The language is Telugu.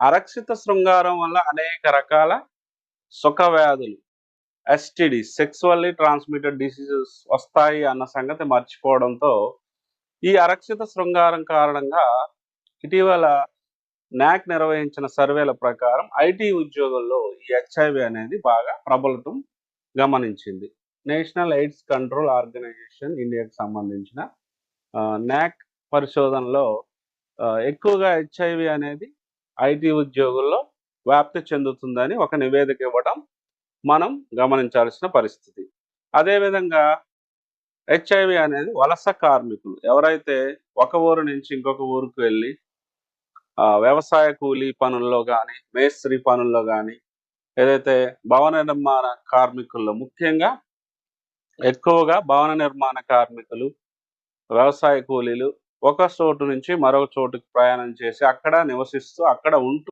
అరక్షిత శృంగారం వల్ల అనేక రకాల సుఖ వ్యాధులు ఎస్టిడి సెక్సువల్లీ ట్రాన్స్మిటెడ్ డిసీజెస్ వస్తాయి అన్న సంగతి మర్చిపోవడంతో ఈ అరక్షిత శృంగారం కారణంగా ఇటీవల నాక్ నిర్వహించిన సర్వేల ప్రకారం ఐటీ ఉద్యోగుల్లో ఈ హెచ్ఐవి అనేది బాగా ప్రబలటం గమనించింది. నేషనల్ ఎయిడ్స్ కంట్రోల్ ఆర్గనైజేషన్ ఇండియాకి సంబంధించిన నాక్ పరిశోధనలో ఎక్కువగా హెచ్ఐవి అనేది ఐటీ ఉద్యోగుల్లో వ్యాప్తి చెందుతుందని ఒక నివేదిక ఇవ్వడం మనం గమనించాల్సిన పరిస్థితి. అదేవిధంగా హెచ్ఐవి అనేది వలస కార్మికులు. ఎవరైతే ఒక ఊరు నుంచి ఇంకొక ఊరికి వెళ్ళి వ్యవసాయ కూలీ పనుల్లో కానీ మేస్త్రి పనుల్లో కానీ ఏదైతే భవన నిర్మాణ కార్మికుల్లో ముఖ్యంగా ఎక్కువగా భవన నిర్మాణ కార్మికులు వ్యవసాయ కూలీలు ఒక చోటు నుంచి మరొక చోటుకి ప్రయాణం చేసి అక్కడ నివసిస్తూ అక్కడ ఉంటూ